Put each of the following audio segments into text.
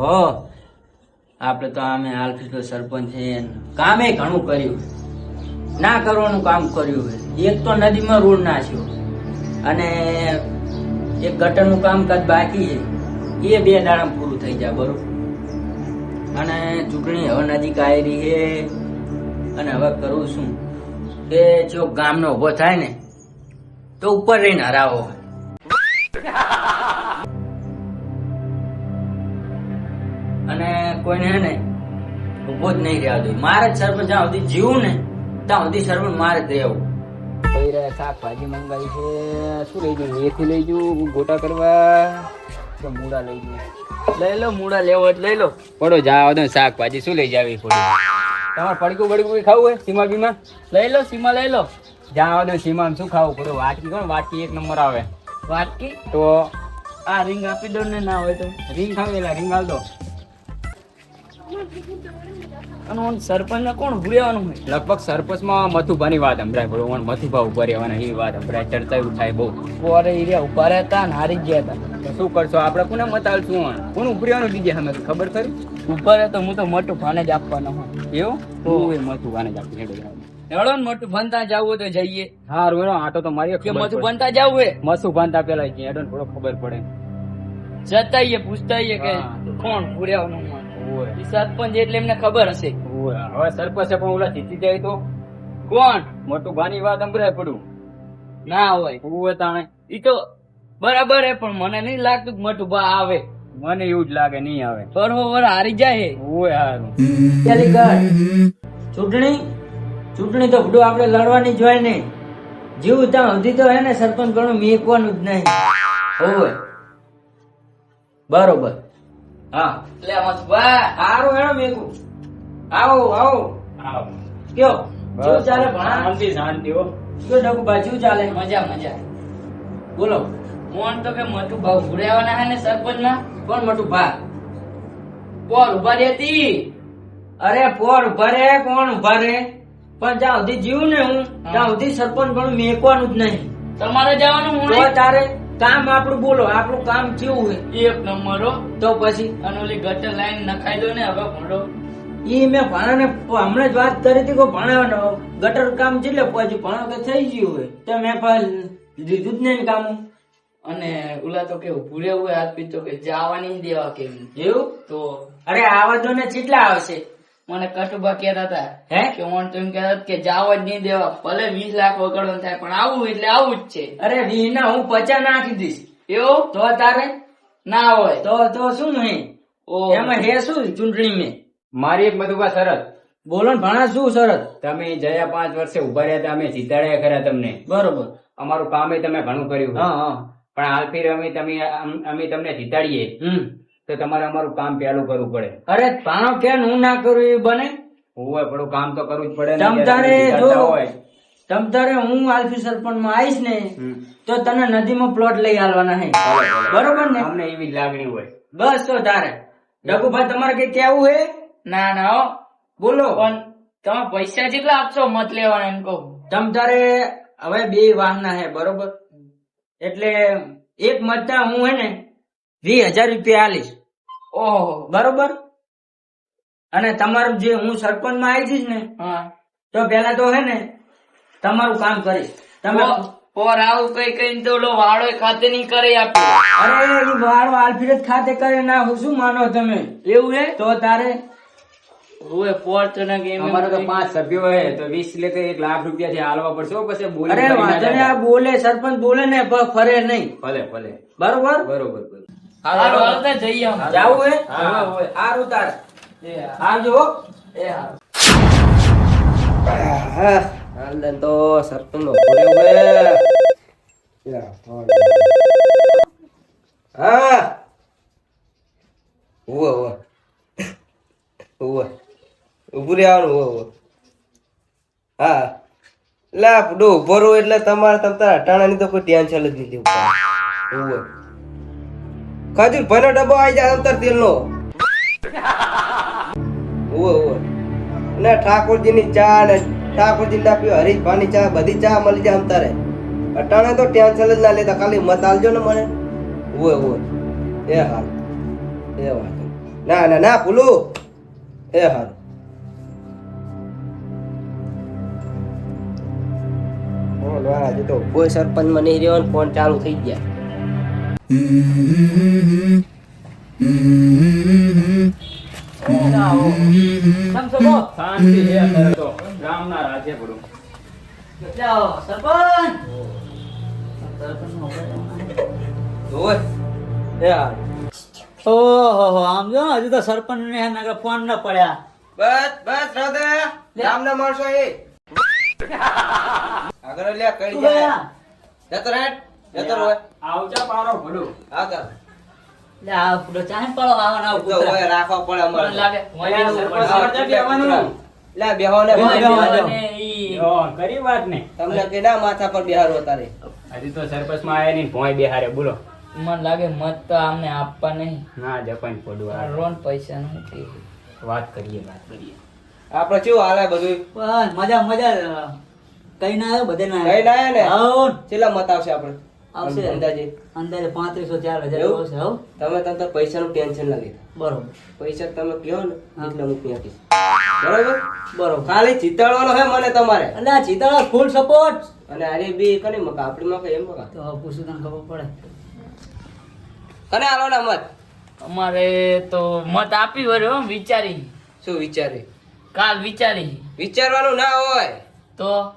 ઓહો. આપણે તો આમે હાલ સરપંચ છે કામે ઘણું કર્યું. ના કરવાનું કામ કર્યું છે એક તો નદીમાં રોડ નાખ્યો અને એક ગટરનું કામકાજ બાકી છે. એ બે દાડા પૂરું થઈ જાય બરોબર. અને ચૂંટણી હવે નજીક આવી રહી છે. અને હવે કરું શું કે જો ગામનો ઊભો થાય ને, તો ઉપર રહીને હરાવો. અને કોઈને હે ને ઊભો જ નહીં રહેવા દઉં મારે જ સરપંચ જ્યાં સુધી જીવું ને ત્યાં સુધી સરપંચ મારે જ રહેવું. શાકભાજી મંગાવી છે. શું લઈ જવું? મેથી લઈ જવું? ગોટા કરવા? તો મૂળા લઈ જવું. લઈ લો મૂળા લેવો લઈ લો. પડો જા તો શાકભાજી શું લઈ જાવી પડે. તમારે પડકું બડકું ખાવું હોય? સીમા બીમા? લઈ લો સીમા લઈ લો. જા તો સીમા શું ખાવું? પડે વાટકી કોણ વાટકી એક નંબર આવે. વાટકી? તો આ રિંગ આપી દો ને ના હોય તો. રીંગ ખાવેલા રીંગ હાલ દો. અને ઓન કોણ ભૂલેવાનું હોય? લગભગ સરપંચમાં મથુભાની વાત સંભળાય પડો મથુભા ઉપર રહેવાના એવી વાત સંભળાય ચર્ચા એવું થાય બહુ. પોરે એરિયા ઊભા રહેતા ને હારી જ ગયા હતા શું કરશો? આપણે કોને મત આલશું કોણ ઉપર્યાનું દીજે અમે ખબર ખરી? ઊભા રહે તો હું તો મોટું ભાને જ આપવાનો હું એવું? તો. હું એ મથુભાને જ આપી હેડો. હેડો. ને મોટું બનતા જવું તો જઈએ. હારું એનો આટો તો મારી કે મથું ભણતા જવું હે મથું ભણતા પેલા હેડો ને થોડો ખબર પડે. જતાઈએ પૂછતાઈએ કે હા. કોણ ભૂલ્યાવાનું હોય. પણ જે એટલે એમને ખબર હશે. હવે સરપંચે પણ ઓલા જીતી જાય તો? કોણ? મોટું ભાની વાત સંભળાય પડું. ના હોય. હોય તાણે. ઈ તો બરાબર હે પણ મને નહીં લાગતું કે મોટું ભા આવે. મને એવું જ લાગે નહીં આવે. બરોબર હારી જાય હે. ઓય હારું. ચાલી કર ચૂંટણી? ચૂંટણી તો બધું આપણે લડવાની જ હોય ને. જીવ ત્યાં સુધી તો હે ને સરપંચ ઘણું મેકવાનું જ નહીં. હોય. બરોબર. હા. લે હારું હેડો મેકું આવો આવો. આવો. કયો? શું ચાલે ભણા? શાંતિ શાંતિ હો. કયો ચાલે? મજા મજા. બોલો. મોહન તો કે મોટું ભાવ ભૂડ્યાવાના હે ને સરપંચ ના કોણ મોટું ભાવ પોર ઊભા રહેતી. અરે પોર ઊભા રે કોણ ઊભા રે પણ જ્યાં સુધી જીવ ને હું ત્યાં સુધી સરપંચ પણ મેકવાનું જ નહીં. તમારે જવાનું હું તારે કામ આપણું બોલો આપણું કામ કેવું હે એક નંબર તો પછી? અને ઓલી ગટર લાઈન નખાઈ દો ને હવે ભણો. ઈ મેં ભાણાને હમણાં જ વાત કરી હતી કે ભણાવવાનો. ગટર કામ એટલે પછી ભણો કે થઈ ગયું હોય. તો મેં લીધું જ નહીં કામ. અને ઓલા તો કેવું ભૂલે હોય હાથ પીતો કે જવાની દેવા કેમ એવું? તો અરે આવા દો ને કેટલા આવશે. મને કટુબા કેતા હતા હે? કે હું તું કેતા કે જાવ જ નહીં દેવા ભલે વીસ લાખ વગાડવાનું થાય પણ આવું એટલે આવું જ છે. અરે વીસ ના હું પચાસ નાખી દઈશ. એવું? તો તારે? ના હોય. તો તો શું હે એમાં હે શું ચૂંટણી મેં? મારી એક મધુબા શરત બોલો ને ભણા શું શરત તમે જયા પાંચ વર્ષે ઊભા રહ્યા હતા અમે જીતાડ્યા ખરા તમને. બરોબર. અમારું કામે તમે ઘણું કર્યું. હા હા. પણ હાલ રમી અમે તમે અમે તમને જીતાડીએ હમ. તો તમારે અમારું કામ પહેલું કરવું પડે. અરે ભાણો કે હું ના કરું એ બને? હોય પણ કામ તો કરવું જ પડે તમતારે જો તમતારે હું આલ્ફી સરપંચમાં આવીશ ને તો તને નદીમાં પ્લોટ લઈ આલવાના હે. બરોબર. ને? અમને એવી જ લાગણી હોય. બસ તો તારે. ડગુભાઈ તમારે કઈ કેવું હે? ના ના બોલો. પણ તમે પૈસા જેટલા આપશો મત લેવાના એમ કહો. તમતારે હવે બે વાહના હે બરોબર? એટલે એક મતના હું હે ને વીસ હજાર રૂપિયા આલીશ. ઓહો. બરોબર? અને તમારું જે હું સરપંચમાં આવી જઈશ ને તો પેલા તો હે ને તમારું કામ કરીશ. તમે પોર આવું કઈ કઈ તો ઓલો વાળો ખાતે નહીં કરે અરે ઈ વાળો આલફિરત ખાતે કરે ના હું શું માનો તમે? એવું હે? તો તારે ઓએ પોર તો ના કે અમારે તો પાંચ સભ્યો હે તો વીસ એટલે કે એક લાખ રૂપિયા થી હાલવા પડશે પછી બોલી અરે વાંધો આ બોલે સરપંચ બોલે ને ફરે નહીં. ભલે ભલે બરોબર બરોબર. હાલો હાલતા જઈએ અમે. જાવું હે? હા. હવે, હવે. હારું એ હા. આવજો એ હા. હાલ તો સરપંચ નો ભૂલે હા. ઉવો ઉવો. ઉવો. ઉભું રહેવાનું ઉવો ઉવો. હા. લા ડો ઊભો રહો એટલે તમારે તમ તારા અટાણાની તો કોઈ ટેન્શન જ નથી ઉપર. ઉવો. ખજૂર ભલે ડબ્બો આવી જાય અંતર તેલનો. ઉવો ઉવો. ને ઠાકોરજીની ચા ને ઠાકોરજી ના પીવો હરીશભાની ચા, બધી ચા મળી જાય અંતરે અટાણે તો ટેન્શન જ ના લેતા, ખાલી મત આલજો ને મને. ઉવે ઉવે. એ હાલ એ વાત ના ના ના, ભૂલું. એ હાલ આજે તો કોઈ સરપંચમાં નહીં રહ્યો ફોન ચાલુ થઈ ગયા. શાંતિ છે અત્યારે તો ગામના રાજ્ય પડું જાઓ સરપંચ જોવે ઓહો આમ જો હજુ તો સરપંચ ને નગર ફોન ન પડ્યા. બસ બસ રાધા. માણસો એ આગળ લ્યા કઈ જાય? જતો રેટ જતો આવજા પારો ભલો. હા કર લે આ પૂરો ચાહે પડો આવો ના તો કૂતરા. પડે અમારે. લાગે અલ્યા, સરપંચ આવડે લે બેહો ને બેહો, ભાઈ. ઈ. કરી વાત ને. તમને કે માથા પર બિહાર તારે હજી તો સરપંચમાં આયા નહીં ભોંય બેહારે બોલો. મન લાગે મત તો આમને આપવા નહીં. ના જપાન પડું આ રોન પૈસા નથી વાત કરીએ વાત કરીએ. આપણે કેવું હાલે બધું મજા મજા. કઈ ના આવ્યો બધે ના કઈ ના ને? આવો. ને. મત આવશે આપણે આવશે. અંદાજે. અંદાજે પાંત્રીસો ચાર હજાર આવશે હો. તમે તમ તાર પૈસાનું ટેન્શન ના લેતા બરોબર. પૈસા તમે કહો ને એટલે હું ત્યાં આપીશ બરોબર? બરોબર. ખાલી ચિતાડવાનો હે મને તમારે. અને આ ચિતાડો ફૂલ સપોર્ટ અને આરે બી કને મકા આપણી મકા એમ મકા? તો પૂછું તને ખબર પડે. કને આલો ના મત? અમારે તો મત આપી વર્યો વિચારી. શું વિચારી? કાલ વિચારી. વિચારવાનું ના હોય. તો?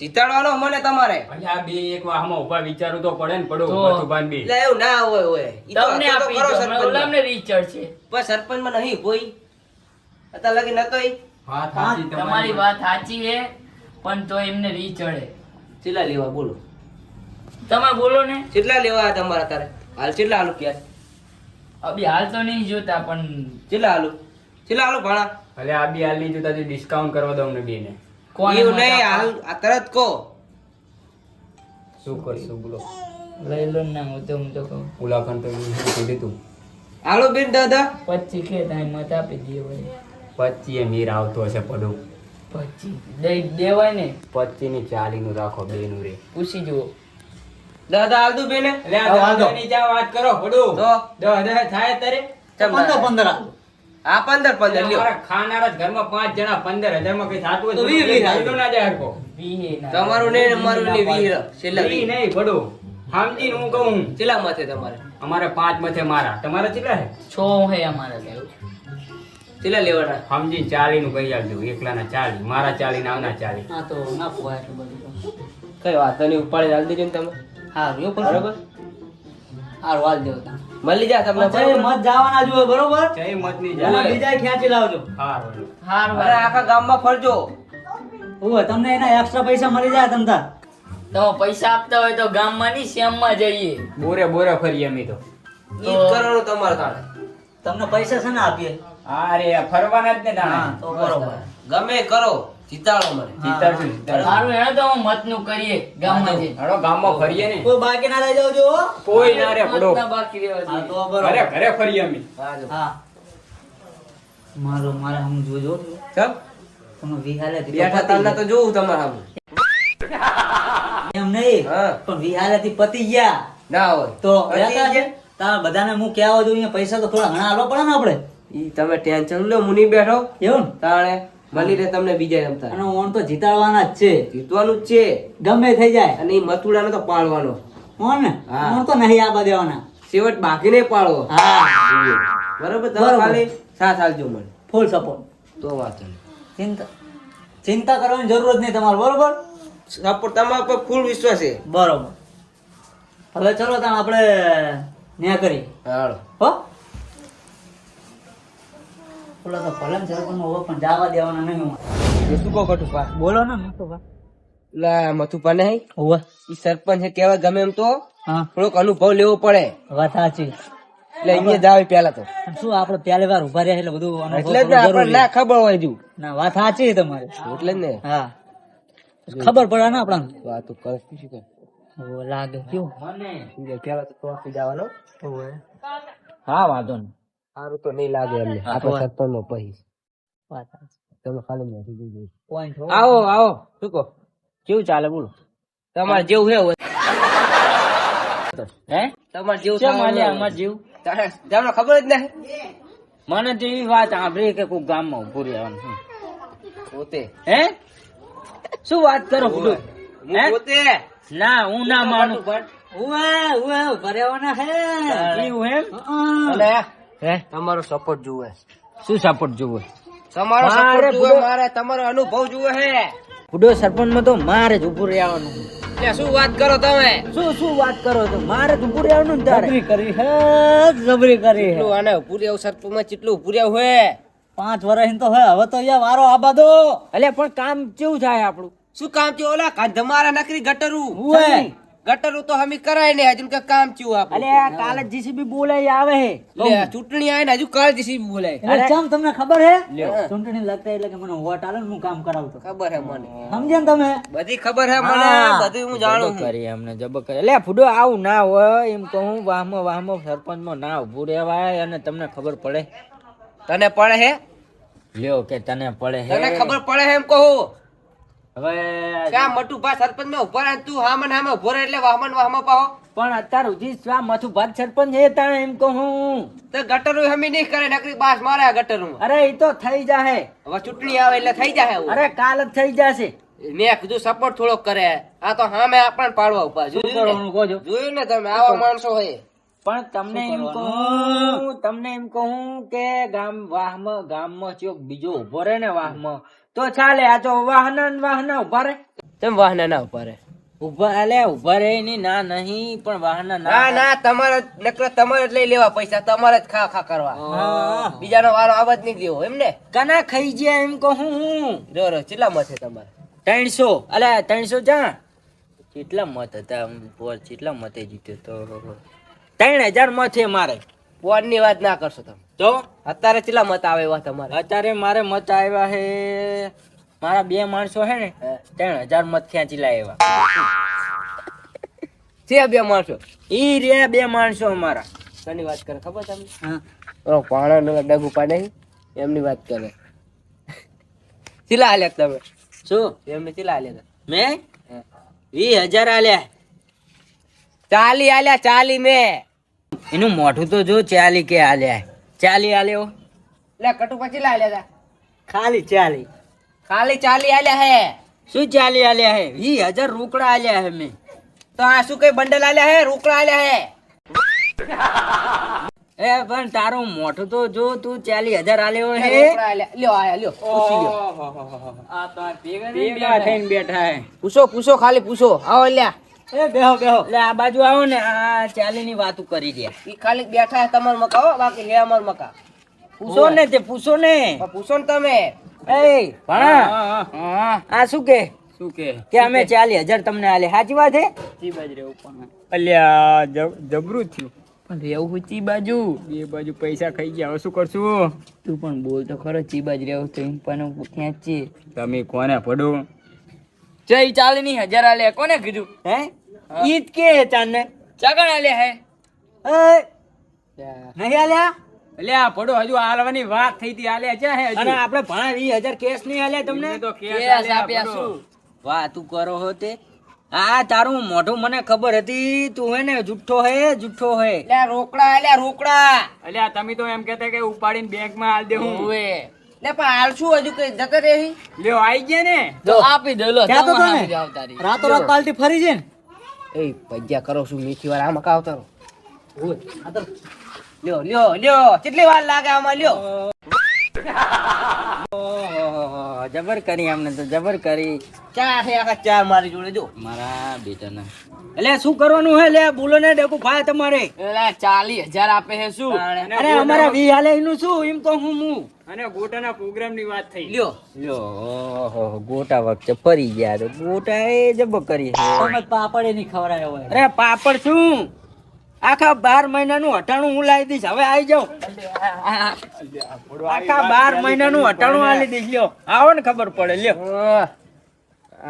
જીતાડવાનો મને તમારે. અલ્યા બે એક વાહમાં ઊભા વિચારવું તો પડે ને પડો તો. મથુભાન બી. એટલે એવું ના હોય હોય. ઈ તો તમને આપી કરો સરપંચ. ઓલામને રીચડ છે. પણ સરપંચમાં નહીં કોઈ અત્યારે લગી ન ઈ વાત સાચી તમારી વાત. સાચી છે પણ તો એમને રીચડે કેટલા લેવા બોલો. તમે બોલો ને. કેટલા લેવા આ તમારા તારે હાલ કેટલા આલુ ક્યાં અભી હાલ તો નહીં જોતા પણ કેટલા આલુ? કેટલા આલુ ભાણા? ભલે આ બી હાલ નહીં જોતા ડિસ્કાઉન્ટ કરવા દઉં ને બેને. એવું નહીં હાલ તરત કહો. શું કરશું બોલો. લઈ લો ને હું તો હું તો કહું. ઉલાખંડ તો કીધું તું? હાલો બેન દાદા પચી કે તમે મત આપી દઈએ ભાઈ મીર આવતો હશે પડું. પચી દઈ દેવાય ને. પચી ની ચાલી નું રાખો બે નું રે. પૂછી જુઓ. દાદા આલદુ બેને. વાંધો. વાત કરો પડું. તો? થાય તારે? પંદર? પંદર. આ. આ પંદર પંદર લ્યો. ખાનારા ઘરમાં પાંચ જણા પંદર હજારમાં કઈ થતું હોય વીસ વીસ તો ના જાય હરકો તમારું ને અમારું ને વીર છેલ્લા વીર નહીં પડું સમજીને હું કહું. કેટલા મથે તમારે. અમારે પાંચ મથે મારા. તમારે કેટલા છે છ હે અમારે લેવું. કેટલા લેવાના. સમજીને ચાલી નું કહી આવજો એકલા ના ચાલી. મારા ચાલી ના આવના ચાલી. હા તો ના પોવાય એટલું બધું કઈ વાંધો નહીં ઉપાડી આલી દેજો ને તમે. હા બરોબર? હારું હાલ દેવો તાણ. મળી જા તમને જય મત જવાના જો બરોબર? જય મતની જા બીજા ખેંચી લાવજો. હાર હાર. અરે આખા ગામમાં ફરજો. ઓવે તમને એના એક્સ્ટ્રા પૈસા મળી જાય તમને તો પૈસા આપતા હોય તો ગામમાં નહીં શ્યામમાં જઈએ. બોરે બોરે ફરીએ અમે તો. ઈ જ કરવાનું તમારે તાણે. તમને પૈસા છે ને આપીએ? અરે ફરવાના જ ને હા તો બરોબર. ગમે કરો. જીતાડો મને. જીતાડશું. સારું એનો તો અમે મતનું કરીએ ગામમાં જઈ હાલો ગામમાં ફરીએ ને. કોઈ બાકી ના રહી જાવજો કોઈ ના રે પડો. બાકી રહેવા હા. તો ઘરે ઘરે ફરીએ અમે. હા મારો મારે હમ જોજો. ચમ? તમે વિહાલે થી બેઠા તાલના તો જોઉં તમારા આમ એમ નહીં પણ વિહાલે થી પતી ગયા. ના હોય. તો તારા બધાને હું કહેવા જોઈએ અહીંયા પૈસા તો થોડા ઘણા આલો પડે ને આપણે. ઈ તમે ટેન્શન લો મુની બેઠો. એવું ને? તાણે મળી રહે તમને બીજા રમતા. અને ઓણ તો જીતાડવાના જ છે. જીતવાનું જ છે. ગમે થઈ જાય. અને એ મથુડાને તો પાડવાનો. ઓણ ને? ઓણ તો નહીં આબા દેવાના. સેવટ બાકીને પાડવો. હા. બરોબર? તમે ખાલી સાથ આલજો મને. ફૂલ સપોર્ટ તો વાત ચિંતા ચિંતા કરવાની જરૂર જ નહીં તમારે બરોબર? સપોર્ટ તમારા પર ફૂલ વિશ્વાસ છે. બરોબર. હવે ચલો ત્યાં આપણે ન્યા કરી. હાલો. હો? ઓલા તો ભલે ને સરપંચનો હોવો પણ જવા દેવાના નહીં હું શું કહો કટુપા બોલો ને મથુભા. લા મથુપા ને હોવે. ઈ સરપંચ છે કેવા ગમે એમ તો. હા. થોડોક અનુભવ લેવો પડે. વાત સાચી. એટલે અહીંયા જાવ પેલા તો. શું આપડે પહેલી વાર ઊભા રહ્યા એટલે બધું અનુભવ એટલે જ આપણે ના ખબર હોય જુ ના વાત સાચી તમારે. એટલે જ ને. હા. ખબર પડે ને આપણા વાત તો કરે શું કરે લાગે. કેવું પેલા તો જવાનો હા વાંધો નહીં. સારું તો નહીં લાગે એમને. હા, આપણે તો- સરપંચ નો પછી વાત તમે ખાલી નથી જોઈ આવો આવો. શું કહો? કેવું ચાલે બોલો. તમારે જેવું હે હે? તમારે જેવું થવાનું અમાર જેવું? તમને ખબર જ નહીં? મને તો એવી વાત સાંભળી કે કોઈ ગામમાં ઉભું રહેવાનું પોતે. હે? શું વાત કરો પોતે? ના હું ના માનું. ઉવે ઉવે ભરેવાના હે એવું એમ? હં. હે તમારો સપોર્ટ જુએ. શું સપોર્ટ જુએ? તમારો સપોર્ટ જુએ મારે તમારો અનુભવ જુએ હે. ફૂડો સરપંચમાં તો મારે જ ઉભું રહેવાનું. એટલે શું વાત કરો તમે? શું શું વાત કરો છો? મારે જ ઉભું રહેવાનું તારે? જબરી કરી હે જબરી કરી હે. કેટલું આને પૂર્યા સરપંચમાં કેટલું પૂર્યા હોય પાંચ વર્ષ તો હે હવે તો યાર વારો આબાદો. એટલે પણ કામ કેવું થાય આપણું? શું કામ થયું? ઓલા કાંધ મારા નકરી ગટરું. ઉવે. ગટરું તો હમી કરાય ને હજુ કે કામ થયું અલે આ કાલે જીસીબી બોલાય આવે હે. લે, ચૂંટણી આવે ને હજુ કાલ જીસીબી બોલાય. અરે ચમ તમને ખબર હે. ચૂંટણી લગતા એટલે કે મને વોટ આલે હું કામ કરાવતો ખબર હે મને. સમજ્યા ને તમે? બધી ખબર હે મને. બધી હું જાણું કરી અમને જબ કરી. લે ફૂડો આવું ના હોય. એમ કહું વાહમાં વાહમાં સરપંચમાં ના ઉભું રહેવાય અને તમને ખબર પડે. તને પડે હે? લ્યો કે તને પડે હે. તને ખબર પડે હે એમ કહું. હવે સરપંચમાં ઊભો તું હામન હામે ઊભો રહે એટલે વાહમન વાહમાં પાહો પણ અત્યાર સુધી સ્વા મથું સરપંચ છે તાણે એમ કહું? તો ગટરું હમી નહીં કરે નકરી બાસ મારે ગટરું અરે એ તો થઈ જાહે. હવે ચૂંટણી આવે એટલે થઈ જાહે અરે કાલ જ થઈ જશે. મેં કીધું સપોર્ટ થોડોક કરે. આ તો હામે આપણને પાડવા ઊભા? જોયું ને? તમે? આવા માણસો હોય પણ તમને એમ કહું તમને એમ કહું કે ગામ વાહમાં ગામમાં ચોક બીજો ઊભો રહે ને વાહમાં. તો ચાલે આ તો વાહના ને વાહના ઊભા રહે. તેમ વાહના ના ઊભા રહે? ઊભા અલે ઊભા રહે ની ના નહીં પણ વાહના ના ના તમારે નકર તમારે જ લઈ લેવા પૈસા તમારે જ ખા ખા કરવા. હા. બીજાનો વારો આવવા જ નહીં દેવો એમ ને કના ખાઈ ગયા એમ કહું. હું જો રો કેટલા મત છે તમારે? ત્રણસો. અલે ત્રણસો જા. કેટલા મત હતા કેટલા મતે જીત્યો તો? ત્રણ હજાર મત છે મારે ફોનની વાત ના કરશો તમે. તો? અત્યારે કેટલા મત આવે એવા તમારે? અત્યારે મારે મત આવ્યા હે મારા બે માણસો હે ને ત્રણ હજાર મત ખેંચી લાવ્યા છે બે માણસો? ઈ રે બે માણસો અમારા. કોની વાત કરે? ખબર તમને? હા. પાણા નો ડગુ પાડે એમની વાત કરે. ચીલા હાલ્યા તમે? શું? એમને ચીલા હાલ્યા મેં? વીસ હજાર આલ્યા. ચાલી આલ્યા ચાલી મેં. એનું મોઢું તો જો ચાલી કે આલ્યા ચાલી આલ્યો? લે કટુ પછી હાલ્યા તા ખાલી ચાલી. ખાલી ચાલી હાલ્યા હે. શું ચાલી આલ્યા હે? વી હજાર રોકડા આલ્યા હે મેં. તો આ શું કઈ બંડલ હાલ્યા હે? રોકડા હાલ્યા હે. એ પણ તારું મોઢું તો જો તું ચાલી હજાર આલ્યો હે. રોકડા લ્યો આયા લ્યો પૂછી લ્યો. ભેગા થઈને બેઠા હે. પૂછો પૂછો ખાલી પૂછો. આવો લ્યા. એ બેહો બેહો. એટલે આ બાજુ આવો ને આ ચાલી ની વાતું કરી દે. એ ખાલી બેઠા તમાર મકા બાકી લે અમાર મકા. પૂછો ને તે પૂછો ને. પૂછો ને તમે. એ ભણા આ શું કે? શું કે? કે અમે ચાલી હજાર તમને આલે. સાચી વાત હે? બાજુ અલ્યા જબરું થયું. પણ રહેવું હોય ચી બાજુ? બે બાજુ પૈસા ખાઈ ગયા. હવે શું કરશું તું પણ બોલ તો ખરો ચી બાજુ રહેવું તો પણ ખેંચી તમે કોને પડો? જય ચાલી ની હજાર આલે. કોને કીધું? હે? ઈદ કે હે ચાંદને. ચગણ આલે હે? નહીં આલ્યા? એટલે આ પડો હજુ આલવાની વાત થઈ હતી આલે છે હે અને આપણે ભણા વીસ હજાર કેસ નહીં આલે તમને? તો કેસ આપ્યા પડો. શું? વાહ તું કરો હો તે. આ તારું મોઢું મને ખબર હતી તું હે ને જુઠ્ઠો હે જુઠ્ઠો હે. લે રોકડા લે રોકડા. અલ્યા તમે તો એમ કહેતા કે ઉપાડીને બેંકમાં હાલ દેવું ઓવે લે પણ આલશું હજુ કઈ જતા રહી લ્યો આઈ ગયા ને? તો આપી દે લો ત્યાં તો તમે. રાતો રાત પાલટી ફરી છે ને? એ પૈયા કરો શું મીઠી વાર આમાં કાવતારો? લ્યો લ્યો લ્યો, કેટલી વાર લાગે આમાં, લ્યો? ઓહોહોહો, જબર કરી અમને તો જબર કરી. ચા છે આખા ચા મારી જોડે? જો. મારા બેટાના. એટલે શું કરવાનું હે? લે બોલો ને ડેકુ ભાઈ તમારે. ચાલીસ હજાર આપે છે શું? અરે અમારા વી હાલે એનું શું? એમ તો હું અને ગોટાના પ્રોગ્રામની વાત થઈ. લ્યો. લ્યો ઓહો ગોટા વખતે ફરી ગયા તો ગોટા એ જબર કરી છે. તમે પાપડ નહીં ખવડાયો હોય. અરે પાપડ શું? આખા બાર મહિનાનું હટાણું હું લાવી દઈશ. હવે આવી જાઉં. આખા બાર મહિનાનું હટાણું આલી દઈશ. લ્યો. આવો ને ખબર પડે. લ્યો.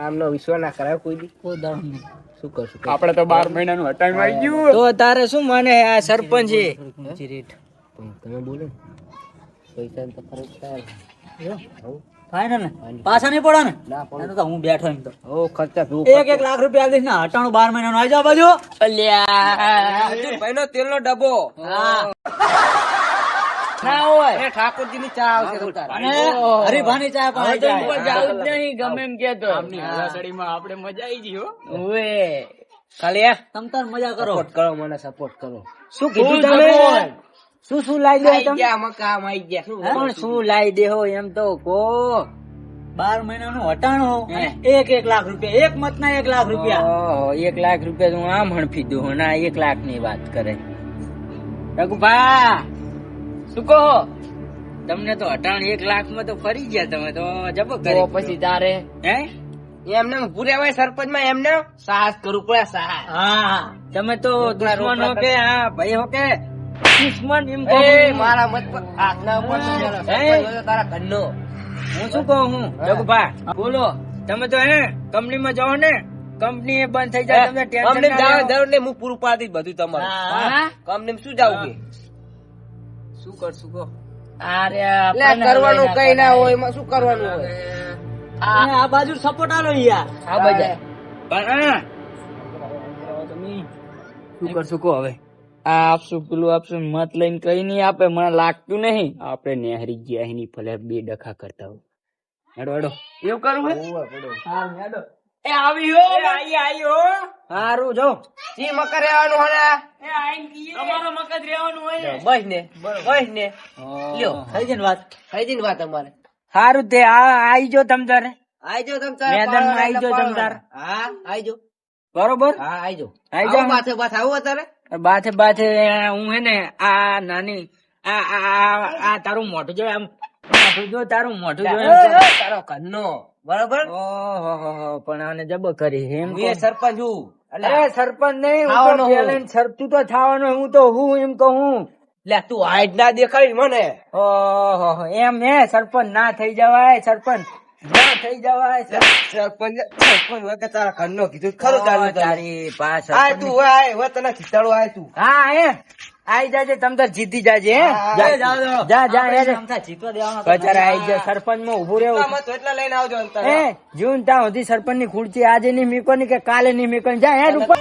આમનો વિશ્વ ના કરાય કોઈ દી. કોઈ દાડો નહીં. શું કરશું આપણે તો બાર મહિનાનું અટાણું આવી ગયું. તો તારે શું મને આ સરપંચ? રેટ. તમે બોલો પૈસા તો ફરક થાય. ફાઈનલ ને પાછા નહીં પડો ને ના તો હું બેઠો એમ તો. ઓ ખર્ચા એક એક લાખ રૂપિયા દઈશ ને હટાણું બાર મહિનાનું આવી જાવ બાજુ. અલ્યા ભાઈનો તેલનો ડબ્બો. ના હોય. ઠાકોરજી ની ચા આવશે અને હરીફાની ચા પણ તો આવી ઉપર જાય. જાવું જ નહીં ગમે એમ કે તો. મજા આવી ગઈ હો. ખાલી તમ તાર મજા કરો. સપોર્ટ કરો મને સપોર્ટ કરો. શું કીધું તમે. શું શું લાવી દે તમે? કામ આઈ ગયા. પણ શું લાવી દેહો એમ તો કો બાર મહિના નું અને એક એક લાખ રૂપિયા. એક મત ના એક લાખ રૂપિયા. એક લાખ રૂપિયા તો હું આમ હણફી દઉં ના એક લાખની વાત કરે. રઘુભા શું કહો? તમને તો અટાણ એક લાખમાં તો ફરી ગયા તમે તો જબો કરો પછી તારે? હે? એમને પૂરેવાય સરપંચમાં એમને સાહસ કરું પડે સાહસ. હા તમે તો દુશ્મન હો કે હા ભાઈ હો કે દુશ્મન એમ એ મારા મત પર હાથના ઉપર તો મેલો. તારા ઘરનો. હું શું કહું હું? રઘુભા બોલો. તમે તો હે કંપની માં જાઓ ને કંપની એ બંધ થઈ જાય તમને ટેન્શન અમને ના જાવ. જરૂર નહીં હું પૂરું પાડી બધું તમારું? કંપની શું જાવું કે? શું કરશું કહો? અરે કરવાનું કઈ ના હોય એમાં શું કરવાનું હોય? આ બાજુ સપોર્ટ આલો યાર આ પણ શું કરશું કહો હવે. આ આપશું પેલું આપશું મત લઈને કઈ નહીં આપે મને લાગતું નહીં. આપણે નેહરી ગયા એની ભલે બે ડખા કરતા હોય. હેડો હેડો. એવું કરવું હે? એ આવી હો. આઈ આઈ હો. હારું જો. જી મકર રહેવાનું હે તમારો મકર રહેવાનું હોય બસ ને. બસ. ને. લ્યો. થઈ ગઈ વાત. થઈ જઈ વાત અમારે. હારું તે આ આઈ જો તમ તારે આઈજો તમ તારે મેદાનમાં આઈ જો તમ તારે. હા આઈજો. બરોબર? હા આઈજો. આઈ જાઓ. આવો માથે માથે આવું અત્યારે. બાથે બાથે હું હે ને આ નાની આ આ આ- આ તારું મોઢું જો આમ મોઢું જો તારું મોઢું જો એમ ઓય, કહું. ઓય, તારો ઘરનો બરાબર? ઓહો હો હો, પણ આને જબ કરી એમ હું સરપંચ છું એટલે સરપંચ નહીં હું તો હું. પેલેન સરતું તો થવાનો હું તો હું એમ કહું. લે તું હાઈટ ના દેખાડી મને. ઓહો હો, એમ હે સરપંચ ના થઈ જવાય સરપંચ. થઈ જવાય. સરપંચ. સરપંચ સરપંચ તારા ઘરનો કીધું ખરું તારું તારી પાસે આય તું આય હોય તને ખીચાડો આય તું. હા હે. આઈ જાજે તમ તાર જીતી જાજે હે. જા, જાઓ, જાઓ. જા જા આપણે હેડે. સમથા જીતવા દેવાનો બચારા આઈ જા સરપંચમાં ઉભું આમાં તો એટલા લઈને આવજો અંતર. ત્યાં સુધી સરપંચની ખુરચી આજે નહીં મીકો ની કે કાલે નહીં મીકો જાય જા ઉપર